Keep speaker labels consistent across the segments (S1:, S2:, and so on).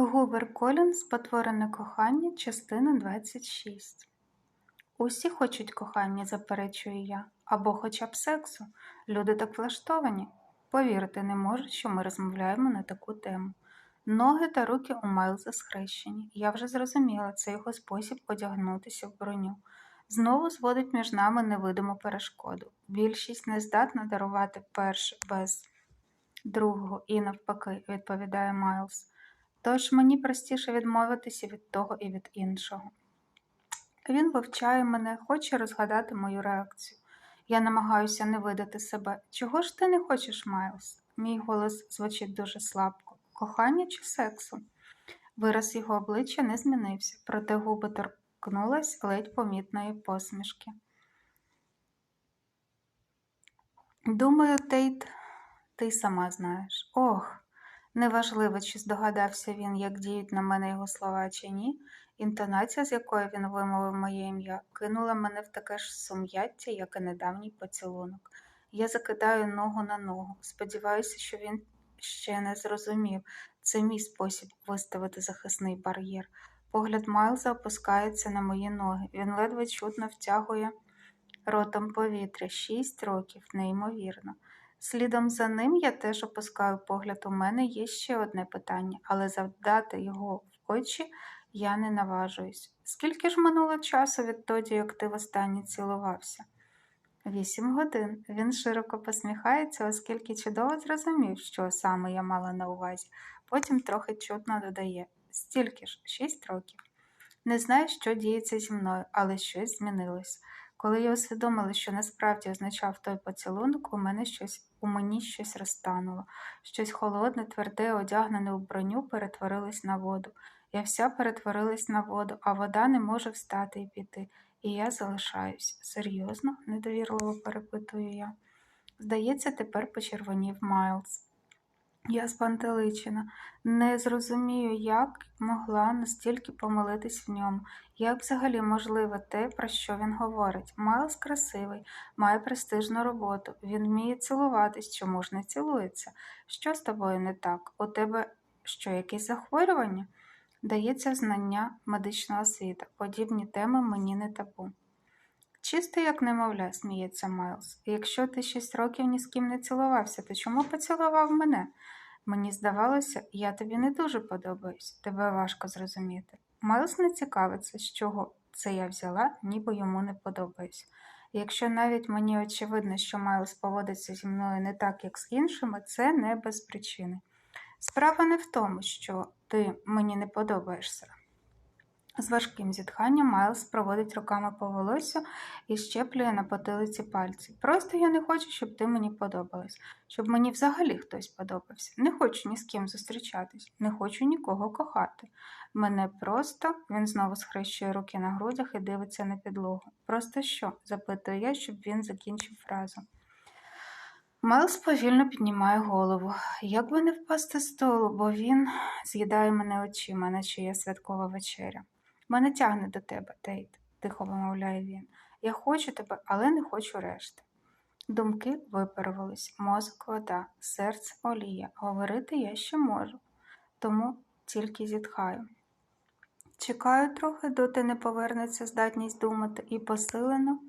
S1: Губер Колінс Потворене кохання, частина 26. Усі хочуть кохання, заперечую я, або хоча б сексу. Люди так влаштовані. Повірити не можу, що ми розмовляємо на таку тему. Ноги та руки у Майлза схрещені. Я вже зрозуміла, це його спосіб одягнутися в броню. Знову зводить між нами невидиму перешкоду. Більшість не здатна дарувати перше без другого і навпаки, відповідає Майлз. Тож мені простіше відмовитися від того і від іншого. Він вивчає мене, хоче розгадати мою реакцію. Я намагаюся не видати себе. Чого ж ти не хочеш, Майлз? Мій голос звучить дуже слабко. Кохання чи сексу? Вираз його обличчя не змінився, проте губи торкнулась ледь помітної посмішки. Думаю, Тейт, ти сама знаєш. Ох. Неважливо, чи здогадався він, як діють на мене його слова чи ні, інтонація, з якою він вимовив моє ім'я, кинула мене в таке ж сум'яття, як і недавній поцілунок. Я закидаю ногу на ногу. Сподіваюся, що він ще не зрозумів. Це мій спосіб виставити захисний бар'єр. Погляд Майлза опускається на мої ноги. Він ледве чутно втягує ротом повітря. Шість років, неймовірно. Слідом за ним я теж опускаю погляд. У мене є ще одне питання, але завдати його в очі я не наважуюсь. Скільки ж минуло часу відтоді, як ти востаннє цілувався? Вісім годин. Він широко посміхається, оскільки чудово зрозумів, що саме я мала на увазі. Потім трохи чутно додає стільки ж, шість років. Не знаю, що діється зі мною, але щось змінилось. Коли я усвідомила, що насправді означав той поцілунок, у мене щось у мені щось розтануло, щось холодне, тверде, одягнене у броню, перетворилось на воду. Я вся перетворилась на воду, а вода не може встати і піти. І я залишаюсь. Серйозно? недовірливо перепитую я. Здається, тепер почервонів Майлз. Я спантеличена, не зрозумію, як могла настільки помилитись в ньому, як взагалі можливо те, про що він говорить. Майлз красивий, має престижну роботу, він вміє цілуватись, чому ж не цілується? Що з тобою не так? У тебе що, якесь захворювання? Дається знання медичного освіта. Подібні теми мені не табу. Чисто, як немовля, сміється Майлз. Якщо ти шість років ні з ким не цілувався, то чому поцілував мене? Мені здавалося, я тобі не дуже подобаюсь, тебе важко зрозуміти. Майлз не цікавиться, з чого це я взяла, ніби йому не подобаюсь. якщо навіть мені очевидно, що Майлз поводиться зі мною не так, як з іншими, це не без причини. Справа не в тому, що ти мені не подобаєшся. З важким зітханням Майлз проводить руками по волосю і щеплює на потилиці пальці. Просто я не хочу, щоб ти мені подобалась, щоб мені взагалі хтось подобався. Не хочу ні з ким зустрічатись, не хочу нікого кохати. Мене просто він знову схрещує руки на грудях і дивиться на підлогу. Просто що? запитую я, щоб він закінчив фразу. Майлз повільно піднімає голову. Як би не впасти з столу, бо він з'їдає мене очима, наче є святкова вечеря. Мене тягне до тебе, Тейт, тихо вимовляє він. Я хочу тебе, але не хочу решти. Думки випарувались, мозок вода, серце олія. Говорити я ще можу, тому тільки зітхаю. Чекаю трохи, доти не повернеться здатність думати, і посилено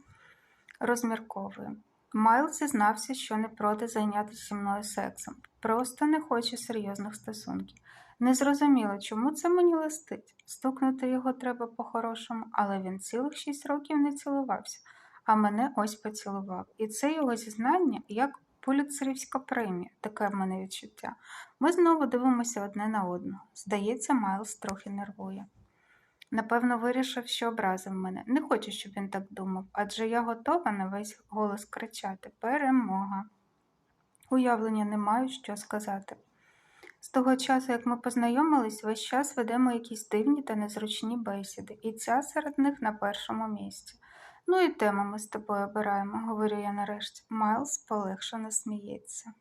S1: розмірковую. Майл зізнався, що не проти зайнятися зі мною сексом, просто не хоче серйозних стосунків. Незрозуміло, чому це мені листить. Стукнути його треба по-хорошому, але він цілих шість років не цілувався, а мене ось поцілував. І це його зізнання як поліцерівська премія, таке в мене відчуття. Ми знову дивимося одне на одного. Здається, Майлз трохи нервує. Напевно, вирішив, що образив мене. Не хочу, щоб він так думав, адже я готова на весь голос кричати Перемога. Уявлення не маю, що сказати. З того часу, як ми познайомились, весь час ведемо якісь дивні та незручні бесіди, і ця серед них на першому місці. Ну і тему ми з тобою обираємо, говорю я нарешті. Майлз полегшено сміється.